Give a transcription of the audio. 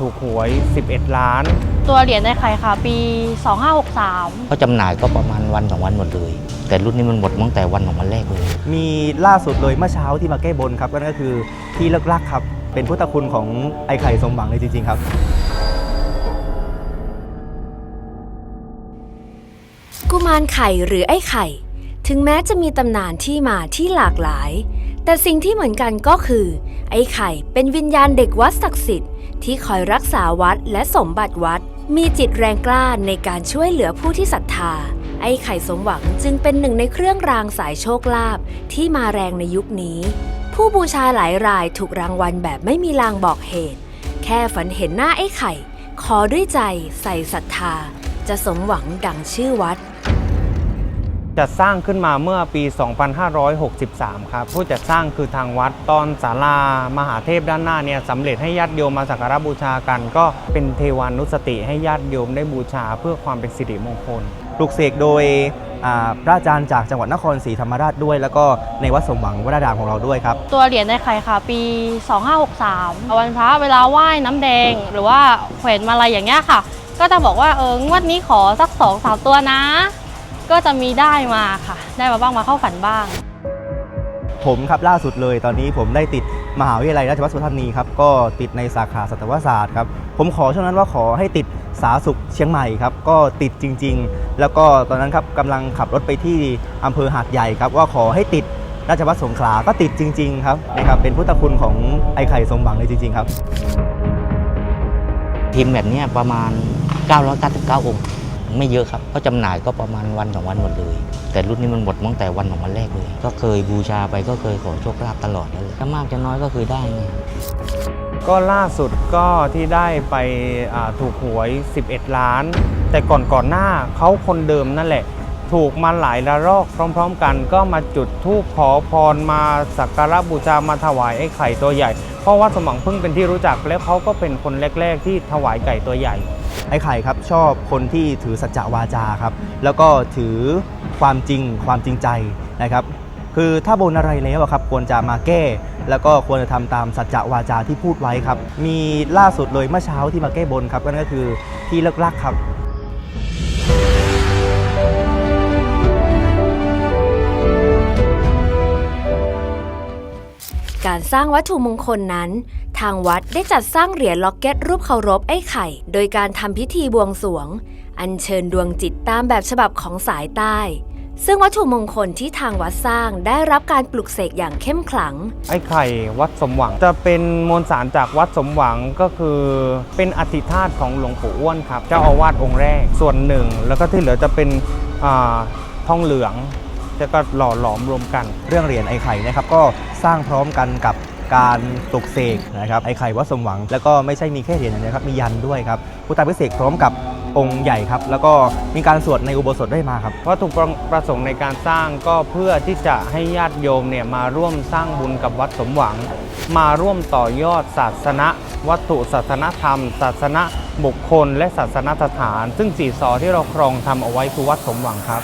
ถูกหวย 11 ล้าน ตัวเหรียญในไข่ค่ะ ปี 2563 เขาจำหน่ายก็ประมาณวันสองวันหมดเลย แต่รุ่นนี้มันหมดตั้งแต่วันของวันแรกเลย มีล่าสุดเลยเมื่อเช้าที่มาแก้บนครับนั่นก็คือที่เลิกลักครับ เป็นพุทธคุณของไอ้ไข่สมหวังเลยจริง ๆ ครับ กุมารไข่หรือไอ้ไข่ ถึงแม้จะมีตำนานที่มาที่หลากหลาย แต่สิ่งที่เหมือนกันก็คือ ไอ้ไข่เป็นวิญญาณเด็กวัดศักดิ์สิทธิ์ ที่คอยรักษาวัดและสมบัติวัด มีจิตแรงกล้าในการช่วยเหลือผู้ที่ศรัทธา ไอ้ไข่สมหวังจึงเป็นหนึ่งในเครื่องรางสายโชคลาภที่มาแรงในยุคนี้ ผู้บูชาหลายรายถูกรางวัลแบบไม่มีลางบอกเหตุ แค่ฝันเห็นหน้าไอ้ไข่ ขอด้วยใจใส่ศรัทธา จะสมหวังดังชื่อวัด จัดสร้างขึ้นมาเมื่อปี 2563 ครับ ผู้จัดสร้างคือทางวัดตอนศาลามหาเทพด้านหน้าเนี่ยสำเร็จให้ญาติโยมมาสักการะบูชากัน ก็เป็นเทวานุสติให้ญาติโยมได้บูชาเพื่อความเป็นสิริมงคล ปลุกเสกโดยอ่าพระอาจารย์จากจังหวัดนครศรีธรรมราชด้วย แล้วก็ในวัดสมหวังวรารามของเราด้วยครับ ตัวเหรียญในไข่ค่ะ ปี 2563 วันพระเวลาไหว้น้ำแดง หรือว่าแขวนมาลัยอย่างเงี้ยค่ะ ก็จะบอกว่าเอองวดนี้ขอสักสองสามตัวนะ ก็จะมีได้มาค่ะ ได้มาบ้างมาเข้าฝันบ้าง ผมครับล่าสุดเลยตอนนี้ผมได้ติดมหาวิทยาลัยราชภัฏสุพรรณบุรีครับก็ติดในสาขาสัตวศาสตร์ครับผมขอช่วงนั้นว่าขอให้ติดสาธารณสุขเชียงใหม่ครับก็ติดจริง ๆ แล้วก็ตอนนั้นครับกำลังขับรถไปที่อำเภอหาดใหญ่ครับว่าขอให้ติดราชภัฏสงขลาก็ติดจริง ๆ ครับนะครับเป็นพุทธคุณของไอ้ไข่สมหวังเลยจริง ๆ ครับ ทีมแบบเนี้ยประมาณ 999 องค์ ไม่เยอะครับเขาจำหน่ายก็ประมาณวันสองวันหมดเลย แต่รุ่นนี้มันหมดตั้งแต่วันของวันแรกเลย ก็เคยบูชาไปก็เคยขอโชคลาภตลอดนั่นแหละถ้ามากจะน้อยก็คือได้ไงก็ล่าสุดก็ที่ได้ไปถูกหวย 11 ล้าน แต่ก่อนก่อนหน้าเขาคนเดิมนั่นแหละ ถูกมาหลายระลอกพร้อมๆกัน ก็มาจุดธูปขอพรมาสักการะบูชามาถวายไอ้ไข่ตัวใหญ่ เพราะว่าสมหวังพึ่งเป็นที่รู้จักแล้วเขาก็เป็นคนแรก ๆ ที่ถวายไก่ตัวใหญ่ ไอ้ไข่ครับชอบคนที่ถือสัจจะวาจาครับ แล้วก็ถือความจริงความจริงใจนะครับ คือถ้าบนอะไรแล้วครับควรจะมาแก้ แล้วก็ควรจะทำตามสัจจะวาจาที่พูดไว้ครับ มีล่าสุดเลยเมื่อเช้าที่มาแก้บนครับนั่นก็คือที่เลิกลักครับ การสร้างวัตถุมงคลนั้น ทางวัดได้จัดสร้างเหรียญล็อกเก็ตรูปเคารพไอ้ไข่ โดยการทำพิธีบวงสรวง อัญเชิญดวงจิตตามแบบฉบับของสายใต้ ซึ่งวัตถุมงคลที่ทางวัดสร้างได้รับการปลุกเสกอย่างเข้มขลัง ไอ้ไข่วัดสมหวังจะเป็นมวลสารจากวัดสมหวังก็คือ เป็นอธิธาตุของหลวงปู่อ้วนครับเจ้าอาวาสองค์แรกส่วนหนึ่ง แล้วก็ที่เหลือจะเป็นอาทองเหลือง จะก็หล่อหลอมรวมกัน เรื่องเหรียญไอ้ไข่นะครับก็สร้างพร้อมกันกับการปลุกเสกนะครับไอ้ไข่วัดสมหวัง แล้วก็ไม่ใช่มีแค่เหรียญอย่างเดียวครับมียันด้วยครับพุทธาพิเศษพร้อมกับองค์ใหญ่ครับ แล้วก็มีการสวดในอุโบสถได้มาครับวัตถุประสงค์ในการสร้างก็เพื่อที่จะให้ญาติโยมเนี่ยมาร่วมสร้างบุญกับวัดสมหวัง มาร่วมต่อยอดศาสนวัตถุศาสนธรรม ศาสนบุคคล และศาสนสถาน ซึ่งสี่สอที่เราครองทำเอาไว้คือวัดสมหวังครับ